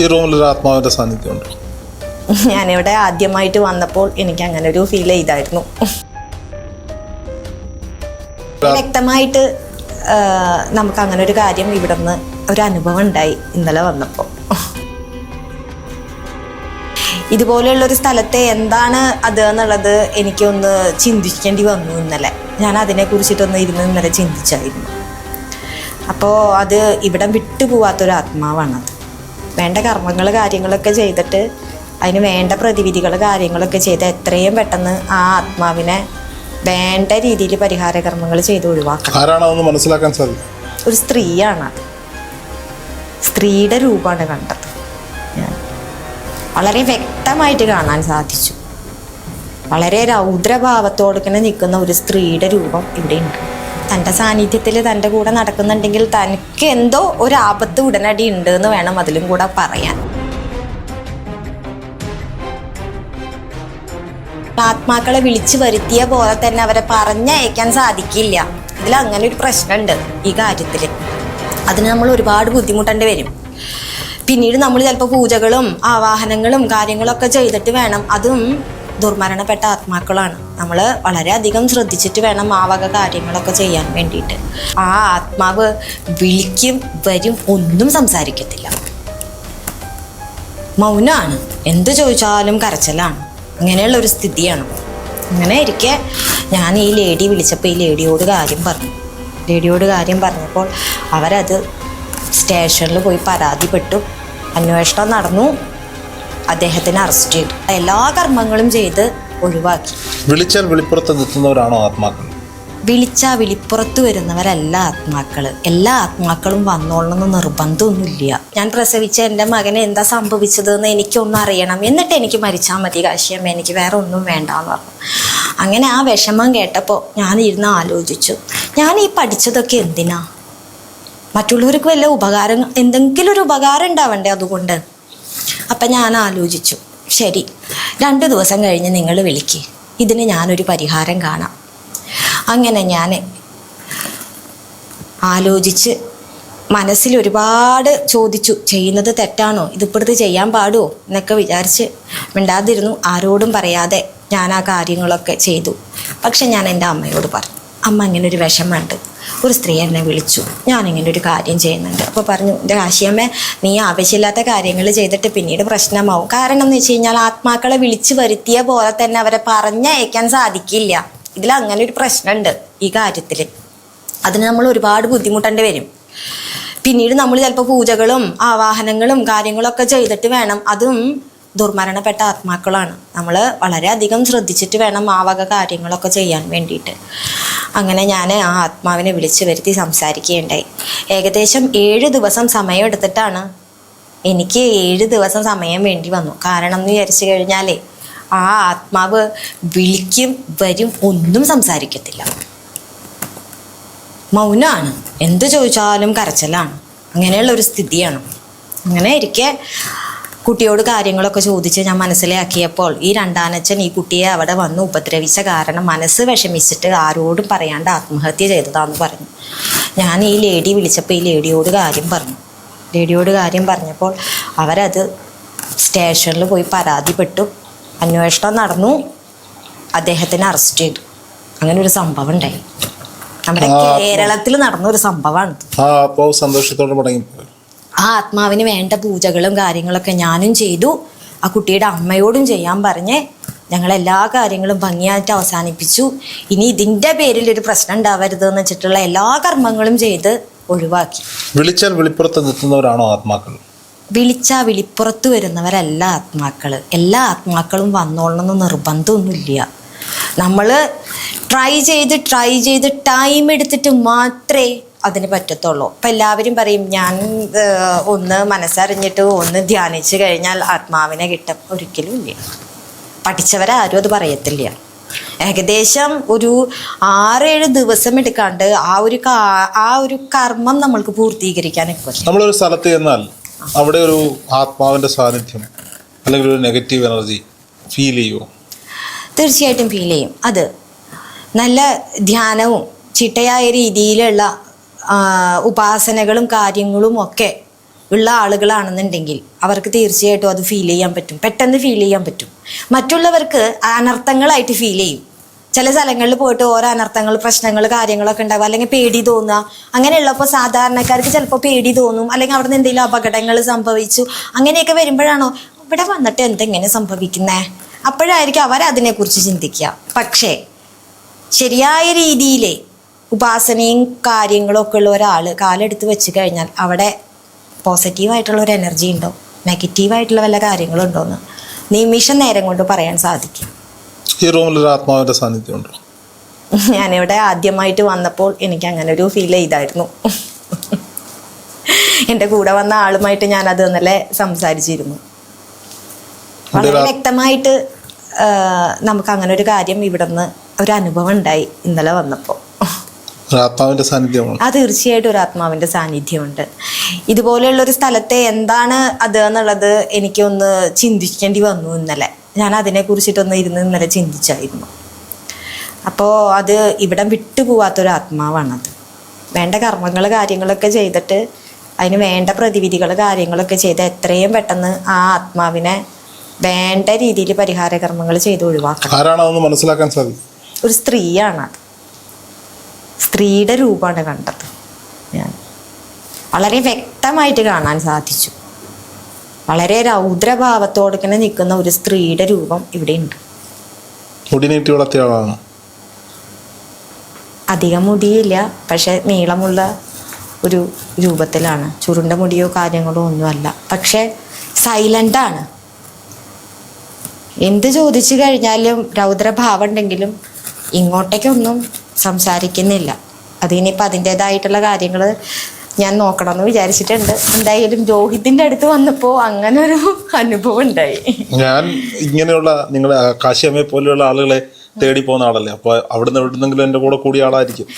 ഈ റൂമിൽ ഒരു ആത്മാവിന്റെ സാന്നിധ്യം സാന്നിധ്യമുണ്ട് ഞാനിവിടെ ആദ്യമായിട്ട് വന്നപ്പോൾ എനിക്ക് അങ്ങനെ ഒരു ഫീൽ ചെയ്തായിരുന്നു വ്യക്തമായിട്ട് നമുക്ക് അങ്ങനെ ഒരു കാര്യം ഇവിടെ നിന്ന് ഒരു അനുഭവം ഉണ്ടായി ഇന്നലെ വന്നപ്പോൾ. ഇതുപോലെയുള്ള ഒരു സ്ഥലത്തെ എന്താണ് അത് എന്നുള്ളത് എനിക്കൊന്ന് ചിന്തിക്കേണ്ടി വന്നു ഇന്നലെ. ഞാൻ അതിനെ കുറിച്ചിട്ടൊന്ന് ഇരുന്ന് ഇന്നലെ ചിന്തിച്ചായിരുന്നു. അപ്പോൾ അത് ഇവിടം വിട്ടുപോവാത്തൊരു ആത്മാവാണത് വേണ്ട കർമ്മങ്ങൾ കാര്യങ്ങളൊക്കെ ചെയ്തിട്ട് അതിന് വേണ്ട പ്രതിവിധികൾ കാര്യങ്ങളൊക്കെ ചെയ്ത് എത്രയും പെട്ടെന്ന് ആ ആത്മാവിനെ വേണ്ട രീതിയിൽ പരിഹാര കർമ്മങ്ങൾ ചെയ്ത് ഒഴിവാക്കണം. ആരാണെന്ന് മനസ്സിലാക്കാൻ സാധിക്കും? ഒരു സ്ത്രീയാണ് അത്. സ്ത്രീയുടെ രൂപമാണ് കണ്ടത്. വളരെ വ്യക്തമായിട്ട് കാണാൻ സാധിച്ചു. വളരെ രൗദ്രഭാവത്തോടെ നിൽക്കുന്ന ഒരു സ്ത്രീയുടെ രൂപം ഇവിടെയുണ്ട് തന്റെ സാന്നിധ്യത്തിൽ തന്റെ കൂടെ നടക്കുന്നുണ്ടെങ്കിൽ തനിക്ക് എന്തോ ഒരു ആപത്ത് ഉടനടി ഉണ്ട് എന്ന് വേണം അതിലും കൂടെ പറയാൻ. ആത്മാക്കളെ വിളിച്ചു വരുത്തിയ പോലെ തന്നെ അവരെ പറഞ്ഞയക്കാൻ സാധിക്കില്ല. ഇതിൽ അങ്ങനെ ഒരു പ്രശ്നമുണ്ട് ഈ കാര്യത്തിൽ. അതിന് നമ്മൾ ഒരുപാട് ബുദ്ധിമുട്ടേണ്ടി വരും. പിന്നീട് നമ്മൾ ചിലപ്പോൾ പൂജകളും ആവാഹനങ്ങളും കാര്യങ്ങളൊക്കെ ചെയ്തിട്ട് വേണം. അതും ദുർമരണപ്പെട്ട ആത്മാക്കളാണ്. നമ്മൾ വളരെയധികം ശ്രദ്ധിച്ചിട്ട് വേണം ആ വക കാര്യങ്ങളൊക്കെ ചെയ്യാൻ വേണ്ടിയിട്ട്. ആ ആത്മാവ് വിളിക്കും വരും ഒന്നും സംസാരിക്കത്തില്ല. മൗനമാണ് എന്ത് ചോദിച്ചാലും കരച്ചിലാണ്. അങ്ങനെയുള്ള ഒരു സ്ഥിതിയാണ്. അങ്ങനെ ഇരിക്കെ ഞാൻ ഈ ലേഡി വിളിച്ചപ്പോൾ ഈ ലേഡിയോട് കാര്യം പറഞ്ഞു. ലേഡിയോട് കാര്യം പറഞ്ഞപ്പോൾ അവരത് സ്റ്റേഷനിൽ പോയി പരാതിപ്പെട്ടു. അന്വേഷണം നടന്നു. അദ്ദേഹത്തിനെ അറസ്റ്റ് ചെയ്തു. എല്ലാ കർമ്മങ്ങളും ചെയ്ത് ഒഴിവാക്കി. വിളിച്ചാൽ വെളിപ്പുറത്ത് നിൽക്കുന്നവരാണോ ആത്മാക്കൾ? വിളിച്ച വിളിപ്പുറത്ത് വരുന്നവരല്ല ആത്മാക്കൾ എല്ലാ ആത്മാക്കളും വന്നോളണമെന്ന് നിർബന്ധമൊന്നുമില്ല. ഞാൻ പ്രസവിച്ച എന്റെ മകന് എന്താ സംഭവിച്ചതെന്ന് എനിക്കൊന്നും അറിയണം. എന്നിട്ട് എനിക്ക് മരിച്ചാൽ മതി കാശിയമ്മ എനിക്ക് വേറെ ഒന്നും വേണ്ടാന്ന് പറഞ്ഞു. അങ്ങനെ ആ വിഷമം കേട്ടപ്പോൾ ഞാൻ ഇരുന്ന് ആലോചിച്ചു. ഞാൻ ഈ പഠിച്ചതൊക്കെ എന്തിനാ? മറ്റുള്ളവർക്ക് വല്ല ഉപകാരം എന്തെങ്കിലും ഒരു ഉപകാരം ഉണ്ടാവണ്ടേ അതുകൊണ്ട്? അപ്പം ഞാൻ ആലോചിച്ചു. ശരി രണ്ട് ദിവസം കഴിഞ്ഞ് നിങ്ങൾ വിളിക്ക്. ഇതിന് ഞാനൊരു പരിഹാരം കാണാം. അങ്ങനെ ഞാൻ ആലോചിച്ച് മനസ്സിൽ ഒരുപാട് ചോദിച്ചു. ചെയ്യുന്നത് തെറ്റാണോ? ഇതിപ്പോഴത്തെ ചെയ്യാൻ പാടുമോ എന്നൊക്കെ വിചാരിച്ച് മിണ്ടാതിരുന്നു. ആരോടും പറയാതെ ഞാൻ ആ കാര്യങ്ങളൊക്കെ ചെയ്തു. പക്ഷെ ഞാൻ എന്റെ അമ്മയോട് പറഞ്ഞു. അമ്മ ഇങ്ങനെ ഒരു വിഷമമുണ്ട്. ഒരു സ്ത്രീ എന്നെ വിളിച്ചു. ഞാൻ ഇങ്ങനെ ഒരു കാര്യം ചെയ്യുന്നുണ്ട്. അപ്പോൾ പറഞ്ഞു എന്റെ കാശിയമ്മ നീ ആവശ്യമില്ലാത്ത കാര്യങ്ങൾ ചെയ്തിട്ട് പിന്നീട് പ്രശ്നമാവും. കാരണം എന്ന് വെച്ച് കഴിഞ്ഞാൽ ആത്മാക്കളെ വിളിച്ചു വരുത്തിയ പോലെ തന്നെ അവരെ പറഞ്ഞയക്കാൻ സാധിക്കില്ല. ഇതിൽ അങ്ങനെ ഒരു പ്രശ്നമുണ്ട് ഈ കാര്യത്തിൽ അതിന് നമ്മൾ ഒരുപാട് ബുദ്ധിമുട്ടേണ്ടി വരും. പിന്നീട് നമ്മൾ ചിലപ്പോൾ പൂജകളും ആവാഹനങ്ങളും കാര്യങ്ങളൊക്കെ ചെയ്തിട്ട് വേണം. അതും ദുർമരണപ്പെട്ട ആത്മാക്കളാണ്. നമ്മൾ വളരെയധികം ശ്രദ്ധിച്ചിട്ട് വേണം ആവക വക കാര്യങ്ങളൊക്കെ ചെയ്യാൻ വേണ്ടിയിട്ട്. അങ്ങനെ ഞാൻ ആ ആത്മാവിനെ വിളിച്ചു വരുത്തി സംസാരിക്കുകയുണ്ടായി. ഏകദേശം ഏഴ് ദിവസം സമയം എടുത്തിട്ടാണ് എനിക്ക് ഏഴ് ദിവസം സമയം വേണ്ടി വന്നു. കാരണം എന്ന് വിചാരിച്ചു കഴിഞ്ഞാലേ ആ ആത്മാവ് വിളിക്കും വരും ഒന്നും സംസാരിക്കത്തില്ല. മൗനമാണ് എന്ത് ചോദിച്ചാലും കരച്ചിലാണ്. അങ്ങനെയുള്ള ഒരു സ്ഥിതിയാണ്. അങ്ങനെ ഇരിക്കെ കുട്ടിയോട് കാര്യങ്ങളൊക്കെ ചോദിച്ച് ഞാൻ മനസ്സിലാക്കിയപ്പോൾ ഈ രണ്ടാനച്ഛൻ ഈ കുട്ടിയെ അവിടെ വന്ന് ഉപദ്രവിച്ച കാരണം മനസ്സ് വിഷമിച്ചിട്ട് ആരോടും പറയാണ്ട് ആത്മഹത്യ ചെയ്തതാന്ന് പറഞ്ഞു. ഞാൻ ഈ ലേഡി വിളിച്ചപ്പോൾ ഈ ലേഡിയോട് കാര്യം പറഞ്ഞു. ലേഡിയോട് കാര്യം പറഞ്ഞപ്പോൾ അവരത് സ്റ്റേഷനിൽ പോയി പരാതിപ്പെട്ടു. അന്വേഷണം നടന്നു. അദ്ദേഹത്തിനെ അറസ്റ്റ് ചെയ്തു. അങ്ങനെ ഒരു സംഭവം ഉണ്ടായി. നമ്മുടെ കേരളത്തിൽ നടന്ന ഒരു സംഭവമാണ് സന്തോഷത്തോടെ ആ ആത്മാവിന് വേണ്ട പൂജകളും കാര്യങ്ങളൊക്കെ ഞാനും ചെയ്തു. ആ കുട്ടിയുടെ അമ്മയോടും ചെയ്യാൻ പറഞ്ഞ് ഞങ്ങൾ എല്ലാ കാര്യങ്ങളും ഭംഗിയായിട്ട് അവസാനിപ്പിച്ചു. ഇനി ഇതിന്റെ പേരിൽ ഒരു പ്രശ്നം ഉണ്ടാവരുത് എന്ന് വെച്ചിട്ടുള്ള എല്ലാ കർമ്മങ്ങളും ചെയ്ത് ഒഴിവാക്കി. വിളിച്ചാൽ വെളിപ്പുറത്ത് നിൽക്കുന്നവരാണോ ആത്മാക്കൾ? വിളിച്ചാൽ വിളിപ്പുറത്ത് വരുന്നവരല്ല ആത്മാക്കൾ എല്ലാ ആത്മാക്കളും വന്നോളണമെന്ന് നിർബന്ധമൊന്നുമില്ല. നമ്മൾ ട്രൈ ചെയ്ത് ട്രൈ ചെയ്ത് ടൈം എടുത്തിട്ട് മാത്രമേ അതിന് പറ്റത്തുള്ളൂ. അപ്പം എല്ലാവരും പറയും ഞാൻ ഒന്ന് മനസ്സറിഞ്ഞിട്ട് ഒന്ന് ധ്യാനിച്ചു കഴിഞ്ഞാൽ ആത്മാവിനെ കിട്ടും. ഒരിക്കലും ഇല്ല. പഠിച്ചവരാരും അത് പറയത്തില്ല. ഏകദേശം ഒരു ആറേഴ് ദിവസം എടുക്കാണ്ട് ആ ഒരു ആ ഒരു കർമ്മം നമ്മൾക്ക് പൂർത്തീകരിക്കാൻ നമ്മളൊരു സ്ഥലത്ത് ചെന്നാൽ അവിടെ ഒരു ആത്മാവിന്റെ സാന്നിധ്യം അല്ലെങ്കിൽ ഒരു നെഗറ്റീവ് എനർജി ഫീൽ ചെയ്യുമോ തീർച്ചയായിട്ടും ഫീൽ ചെയ്യും. അത് നല്ല ധ്യാനവും ചിട്ടയായ രീതിയിലുള്ള ഉപാസനകളും കാര്യങ്ങളും ഒക്കെ ഉള്ള ആളുകളാണെന്നുണ്ടെങ്കിൽ അവർക്ക് തീർച്ചയായിട്ടും അത് ഫീൽ ചെയ്യാൻ പറ്റും. പെട്ടെന്ന് ഫീൽ ചെയ്യാൻ പറ്റും. മറ്റുള്ളവർക്ക് അനർത്ഥങ്ങളായിട്ട് ഫീൽ ചെയ്യും. ചില സ്ഥലങ്ങളിൽ പോയിട്ട് ഓരോ അനർത്ഥങ്ങൾ പ്രശ്നങ്ങൾ കാര്യങ്ങളൊക്കെ ഉണ്ടാകും. അല്ലെങ്കിൽ പേടി തോന്നുക. അങ്ങനെയുള്ളപ്പോൾ സാധാരണക്കാർക്ക് ചിലപ്പോൾ പേടി തോന്നും. അല്ലെങ്കിൽ അവിടെ നിന്ന് എന്തെങ്കിലും അപകടങ്ങൾ സംഭവിച്ചു. അങ്ങനെയൊക്കെ വരുമ്പോഴാണോ? ഇവിടെ വന്നിട്ട് എന്തെങ്ങനെ സംഭവിക്കുന്നേ? അപ്പോഴായിരിക്കും അവർ അതിനെക്കുറിച്ച് ചിന്തിക്കുക. പക്ഷേ ശരിയായ രീതിയിൽ ഉപാസനയും കാര്യങ്ങളും ഒക്കെ ഉള്ള ഒരാൾ കാലെടുത്ത് വെച്ച് കഴിഞ്ഞാൽ അവിടെ പോസിറ്റീവായിട്ടുള്ള ഒരു എനർജി ഉണ്ടോ? നെഗറ്റീവായിട്ടുള്ള വല്ല കാര്യങ്ങളും ഉണ്ടോ എന്ന് നിമിഷം നേരം കൊണ്ട് പറയാൻ സാധിക്കും. ഈ റൂമിൽ ഒരു ആത്മാവിന്റെ സാന്നിധ്യം ഉണ്ടോ? ഞാനിവിടെ ആദ്യമായിട്ട് വന്നപ്പോൾ എനിക്ക് അങ്ങനെ ഒരു ഫീൽ ചെയ്തായിരുന്നു. എന്റെ കൂടെ വന്ന ആളുമായിട്ട് ഞാൻ അത് ഇന്നലെ സംസാരിച്ചിരുന്നു. വളരെ വ്യക്തമായിട്ട് നമുക്ക് അങ്ങനെ ഒരു കാര്യം ഇവിടെ നിന്ന് ഒരു അനുഭവം ഉണ്ടായി ഇന്നലെ വന്നപ്പോൾ. ആത്മാവിന്റെ സാന്നിധ്യമാണ്. ആ തീർച്ചയായിട്ടും ഒരു ആത്മാവിന്റെ സാന്നിധ്യമുണ്ട്. ഇതുപോലെയുള്ള ഒരു സ്ഥലത്തെ എന്താണ് അത് എന്നുള്ളത് എനിക്കൊന്ന് ചിന്തിക്കേണ്ടി വന്നു ഇന്നലെ. ഞാൻ അതിനെ കുറിച്ചിട്ടൊന്ന് ഇരുന്ന് ഇന്നലെ ചിന്തിച്ചായിരുന്നു. അപ്പോൾ അത് ഇവിടം വിട്ടുപോവാത്തൊരു ആത്മാവാണത്. വേണ്ട കർമ്മങ്ങൾ കാര്യങ്ങളൊക്കെ ചെയ്തിട്ട് അതിന് വേണ്ട പ്രതിവിധികൾ കാര്യങ്ങളൊക്കെ ചെയ്ത് എത്രയും പെട്ടെന്ന് ആ ആത്മാവിനെ വേണ്ട രീതിയിൽ പരിഹാര കർമ്മങ്ങൾ ചെയ്ത് ഒഴിവാക്കണം. മനസ്സിലാക്കാൻ സാധിക്കും? ഒരു സ്ത്രീയാണ് അത്. സ്ത്രീയുടെ രൂപമാണ് കണ്ടത്. ഞാൻ വളരെ വ്യക്തമായിട്ട് കാണാൻ സാധിച്ചു. വളരെ രൗദ്രഭാവത്തോടെ ഇങ്ങനെ നിൽക്കുന്ന ഒരു സ്ത്രീയുടെ രൂപം ഇവിടെ ഉണ്ട്. മുടി വളർത്തിയ ആളാണ്. അധികം മുടിയില്ല പക്ഷെ നീളമുള്ള ഒരു രൂപത്തിലാണ്. ചുരുണ്ട മുടിയോ കാര്യങ്ങളോ ഒന്നുമല്ല. പക്ഷെ സൈലന്റാണ് എന്ത് ചോദിച്ചു കഴിഞ്ഞാലും രൗദ്രഭാവം ഉണ്ടെങ്കിലും ഇങ്ങോട്ടേക്കൊന്നും സംസാരിക്കുന്നില്ല. അതിനിപ്പോൾ അതിന്റെതായിട്ടുള്ള കാര്യങ്ങൾ ഞാൻ നോക്കണമെന്ന് വിചാരിച്ചിട്ടുണ്ട്. എന്തായാലും രോഹിതിന്റെ അടുത്ത് വന്നപ്പോൾ അങ്ങനെ ഒരു അനുഭവം ഉണ്ടായി ഞാൻ ഇങ്ങനെയുള്ള നിങ്ങളെ കാശിയമ്മയെ പോലെയുള്ള ആളുകളെ തേടി പോകുന്ന ആളല്ലേ? അപ്പൊ അവിടുന്ന് എവിടുന്നെങ്കിലും എന്റെ കൂടെ കൂടിയ ആളായിരിക്കും.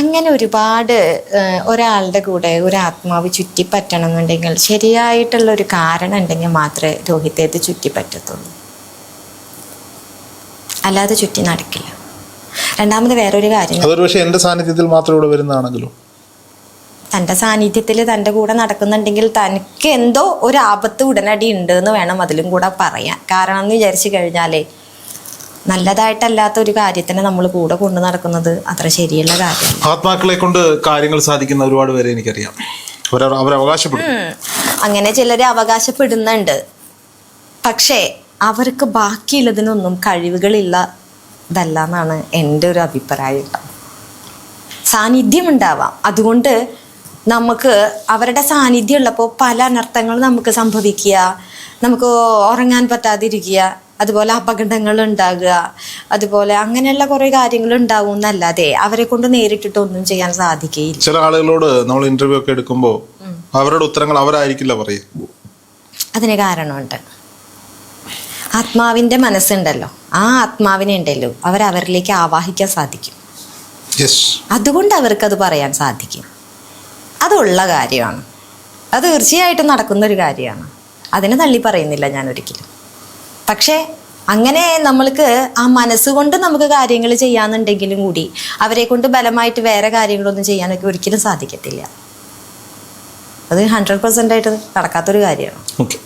അങ്ങനെ ഒരുപാട് ഒരാളുടെ കൂടെ ഒരു ആത്മാവ് ചുറ്റിപ്പറ്റണം എന്നുണ്ടെങ്കിൽ ശരിയായിട്ടുള്ള ഒരു കാരണം ഉണ്ടെങ്കിൽ മാത്രമേ രോഹിത്തേത് ചുറ്റിപ്പറ്റത്തുള്ളൂ. അല്ലാതെ ചുറ്റി നടക്കില്ല. രണ്ടാമത് വേറൊരു കാര്യം. അതൊരു പക്ഷെ എന്റെ സാന്നിധ്യത്തിൽ മാത്രം ഇവിടെ വരുന്നതാണെങ്കിലും? തന്റെ സാന്നിധ്യത്തിൽ തന്റെ കൂടെ നടക്കുന്നുണ്ടെങ്കിൽ തനിക്ക് എന്തോ ഒരു ആപത്ത് ഉടനടി ഉണ്ട് എന്ന് വേണം അതിലും കൂടെ പറയാൻ. കാരണം എന്ന് വിചാരിച്ചു കഴിഞ്ഞാലേ നല്ലതായിട്ടല്ലാത്ത ഒരു കാര്യത്തിന് നമ്മൾ കൂടെ കൊണ്ടു നടക്കുന്നത് അത്ര ശരിയുള്ള കാര്യം ആത്മാക്കളെ കൊണ്ട് കാര്യങ്ങൾ സാധിക്കുന്ന ഒരുപാട് പേരെ എനിക്കറിയാം. അങ്ങനെ ചിലർ അവകാശപ്പെടുന്നുണ്ട്. പക്ഷേ അവർക്ക് ബാക്കിയുള്ളതിനൊന്നും കഴിവുകളില്ല ഇതല്ല എന്നാണ് എന്റെ ഒരു അഭിപ്രായം കേട്ടോ. സാന്നിധ്യം ഉണ്ടാവാം അതുകൊണ്ട് നമുക്ക് അവരുടെ സാന്നിധ്യം ഉള്ളപ്പോൾ പല അനർത്ഥങ്ങളും നമുക്ക് സംഭവിക്കുക. നമുക്ക് ഉറങ്ങാൻ പറ്റാതിരിക്കുക. അതുപോലെ അപകടങ്ങൾ ഉണ്ടാകുക. അതുപോലെ അങ്ങനെയുള്ള കുറെ കാര്യങ്ങൾ ഉണ്ടാവും എന്നല്ലാതെ അവരെ കൊണ്ട് നേരിട്ടിട്ട് ഒന്നും ചെയ്യാൻ സാധിക്കുകയില്ല. ചില ആളുകളോട് നമ്മൾ ഇന്റർവ്യൂ ഒക്കെ എടുക്കുമ്പോൾ അവരുടെ ഉത്തരങ്ങൾ അവരായിരിക്കില്ല പറയും അതിന് കാരണമുണ്ട്. ആത്മാവിന്റെ മനസ്സുണ്ടല്ലോ. ആ ആത്മാവിനെ ഉണ്ടല്ലോ. അവരവരിലേക്ക് ആവാഹിക്കാൻ സാധിക്കും. അതുകൊണ്ട് അത് പറയാൻ സാധിക്കും. അതുള്ള കാര്യമാണ്. അത് തീർച്ചയായിട്ടും നടക്കുന്ന ഒരു കാര്യമാണ്. അതിനെ തള്ളി പറയുന്നില്ല ഞാൻ ഒരിക്കലും. പക്ഷേ അങ്ങനെ നമ്മൾക്ക് ആ മനസ്സുകൊണ്ട് നമുക്ക് കാര്യങ്ങൾ ചെയ്യാന്നുണ്ടെങ്കിലും കൂടി അവരെ കൊണ്ട് ബലമായിട്ട് വേറെ കാര്യങ്ങളൊന്നും ചെയ്യാനൊക്കെ ഒരിക്കലും സാധിക്കത്തില്ല. അത് ഹൺഡ്രഡ് പെർസെന്റ് ആയിട്ട് നടക്കാത്തൊരു കാര്യമാണ്. ഓക്കെ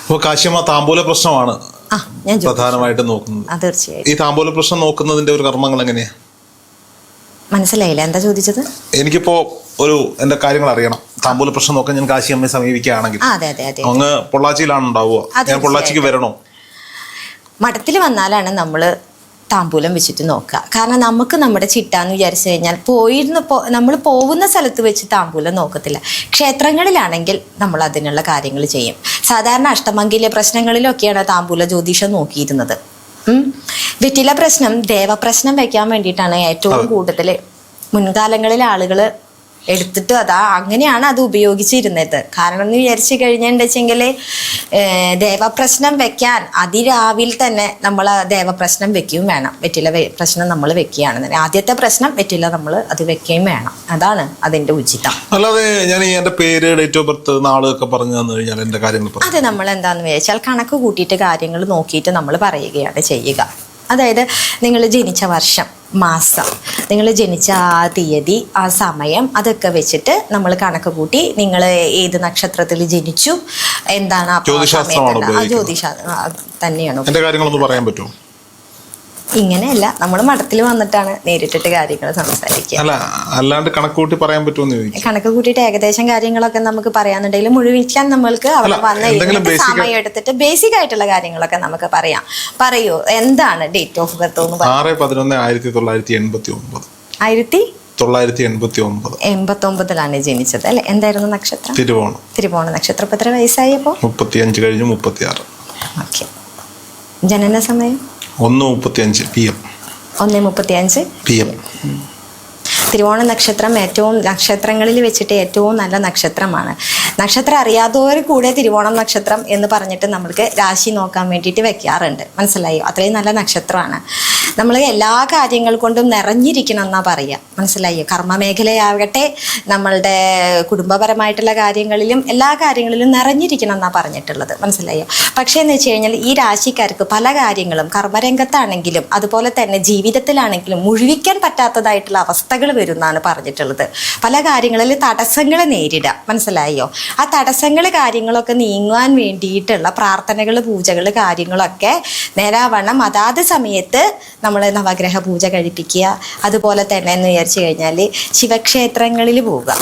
അപ്പോൾ കാശ്യമ്മ താമ്പൂല പ്രശ്നമാണ്. ഞാൻ പ്രധാനമായിട്ട് നോക്കുന്നത്. തീർച്ചയായും ഈ താമ്പോല പ്രശ്നം നോക്കുന്നതിന്റെ ഒരു കർമ്മങ്ങൾ എങ്ങനെയാ? മനസ്സിലായില്ല. എന്താ ചോദിച്ചത്? എനിക്കിപ്പോ ഒരു എന്റെ കാര്യങ്ങൾ അറിയണം. താമ്പൂല പ്രശ്നം നോക്കാൻ ഞാൻ കാശി അമ്മയെ സമീപിക്കുകയാണെങ്കിൽ അങ്ങ് പൊള്ളാച്ചിയിലാണ് ഉണ്ടാവുക ഞാൻ പൊള്ളാച്ചിക്ക് വരണോ? മഠത്തിൽ വന്നാലാണ് നമ്മൾ താമ്പൂലം വെച്ചിട്ട് നോക്കുക. കാരണം നമുക്ക് നമ്മുടെ ചിട്ടാന്ന് വിചാരിച്ചു കഴിഞ്ഞാൽ പോയിരുന്ന പോ നമ്മൾ പോകുന്ന സ്ഥലത്ത് വെച്ച് താമ്പൂലം നോക്കത്തില്ല. ക്ഷേത്രങ്ങളിലാണെങ്കിൽ നമ്മൾ അതിനുള്ള കാര്യങ്ങൾ ചെയ്യും. സാധാരണ അഷ്ടമംഗല്യ പ്രശ്നങ്ങളിലൊക്കെയാണ് താമ്പൂല ജ്യോതിഷം നോക്കിയിരുന്നത്. വെറ്റില പ്രശ്നം ദേവപ്രശ്നം വെക്കാൻ വേണ്ടിയിട്ടാണ് ഏറ്റവും കൂടുതൽ മുൻകാലങ്ങളിൽ ആളുകൾ എടുത്തിട്ട് അതാ അങ്ങനെയാണ് അത് ഉപയോഗിച്ചിരുന്നത്. കാരണം എന്ന് വിചാരിച്ചു കഴിഞ്ഞിട്ടുണ്ടെച്ചെങ്കിൽ ദേവപ്രശ്നം വെക്കാൻ അതിരാവിൽ തന്നെ നമ്മൾ ദേവപ്രശ്നം വെക്കുകയും വേണം. വെറ്റില പ്രശ്നം നമ്മൾ വെക്കുകയാണെന്ന് ആദ്യത്തെ പ്രശ്നം വെറ്റില നമ്മൾ അത് വെക്കുകയും വേണം. അതാണ് അതിന്റെ ഉചിതം. അല്ലാതെ ഞാൻ എന്റെ എന്റെ പേര് ഡേറ്റ് ഓഫ് ബർത്ത് നാളൊക്കെ പറഞ്ഞു തന്നു കഴിഞ്ഞാൽ എന്റെ കാര്യങ്ങൾ അത് നമ്മൾ എന്താണെന്ന് വിചാരിച്ചാൽ കണക്ക് കൂട്ടിയിട്ട് കാര്യങ്ങൾ നോക്കിയിട്ട് നമ്മൾ പറയുകയാണ് ചെയ്യുക. അതായത് നിങ്ങൾ ജനിച്ച വർഷം മാസം നിങ്ങൾ ജനിച്ച ആ തീയതി ആ സമയം അതൊക്കെ വെച്ചിട്ട് നമ്മൾ കണക്ക് കൂട്ടി നിങ്ങൾ ഏത് നക്ഷത്രത്തിൽ ജനിച്ചു എന്താണ് ആ? ജ്യോതിശാസ്ത്രം തന്നെയാണ് എന്റെ കാര്യങ്ങളൊന്ന് പറയാൻ പറ്റുമോ ഇങ്ങനെയല്ല നമ്മൾ മഠത്തിൽ വന്നിട്ടാണ് നേരിട്ടിട്ട് കാര്യങ്ങൾ സംസാരിക്കുക. അല്ല അല്ലാണ്ട് കണക്കൂട്ടി പറയാൻ പറ്റുമെന്ന് കണക്ക് കൂട്ടിയിട്ട് ഏകദേശം കാര്യങ്ങളൊക്കെ നമുക്ക് പറയാന്നുണ്ടെങ്കിൽ മുഴുവിക്കാൻ നമ്മൾക്ക് അവിടെ വന്ന സമയം എടുത്തിട്ട് ബേസിക് ആയിട്ടുള്ള കാര്യങ്ങളൊക്കെ നമുക്ക് പറയാം. പറയൂ എന്താണ് ഡേറ്റ് ഓഫ് ബർത്ത് എന്ന് ആറ് പതിനൊന്ന് ആയിരത്തി തൊള്ളായിരത്തി എൺപത്തി ഒമ്പത് ആയിരത്തി തൊള്ളായിരത്തി എൺപത്തി ഒമ്പത് എൺപത്തി ഒമ്പതിലാണ് ജനിച്ചത് അല്ലെ? എന്തായിരുന്നു നക്ഷത്രം? തിരുവോണം. തിരുവോണ നക്ഷത്രം എത്ര വയസ്സായപ്പോ? മുപ്പത്തി അഞ്ച് കഴിഞ്ഞ് മുപ്പത്തി ആറ് ഓക്കെ. ജനന സമയം? ഒന്ന് മുപ്പത്തി അഞ്ച് പി എം ഒന്ന് മുപ്പത്തി അഞ്ച് പി എം തിരുവോണ നക്ഷത്രം ഏറ്റവും നക്ഷത്രങ്ങളിൽ വെച്ചിട്ട് ഏറ്റവും നല്ല നക്ഷത്രമാണ്. നക്ഷത്രം അറിയാത്തവർ കൂടെ തിരുവോണം നക്ഷത്രം എന്ന് പറഞ്ഞിട്ട് നമ്മൾക്ക് രാശി നോക്കാൻ വേണ്ടിയിട്ട് വെക്കാറുണ്ട്. മനസ്സിലായോ? അത്രയും നല്ല നക്ഷത്രമാണ്. നമ്മൾ എല്ലാ കാര്യങ്ങൾ കൊണ്ടും നിറഞ്ഞിരിക്കണം എന്നാ പറയുക മനസ്സിലായോ? കർമ്മ മേഖലയാകട്ടെ നമ്മളുടെ കുടുംബപരമായിട്ടുള്ള കാര്യങ്ങളിലും എല്ലാ കാര്യങ്ങളിലും നിറഞ്ഞിരിക്കണം എന്നാ പറഞ്ഞിട്ടുള്ളത്. മനസ്സിലായോ? പക്ഷേ എന്ന് വെച്ച് കഴിഞ്ഞാൽ ഈ രാശിക്കാർക്ക് പല കാര്യങ്ങളും കർമ്മരംഗത്താണെങ്കിലും അതുപോലെ തന്നെ ജീവിതത്തിലാണെങ്കിലും മുഴുവിക്കാൻ പറ്റാത്തതായിട്ടുള്ള അവസ്ഥകൾ വരുമെന്നാണ് പറഞ്ഞിട്ടുള്ളത്. പല കാര്യങ്ങളിൽ തടസ്സങ്ങൾ നേരിടുക മനസ്സിലായോ? ആ തടസ്സങ്ങൾ കാര്യങ്ങളൊക്കെ നീങ്ങുവാൻ വേണ്ടിയിട്ടുള്ള പ്രാർത്ഥനകൾ പൂജകൾ കാര്യങ്ങളൊക്കെ നേരാവണ്ണം അതാത് സമയത്ത് നമ്മൾ നവഗ്രഹ പൂജ കഴിപ്പിക്കുക. അതുപോലെ തന്നെ എന്ന് വിചാരിച്ചു കഴിഞ്ഞാൽ ശിവക്ഷേത്രങ്ങളിൽ പോവുക.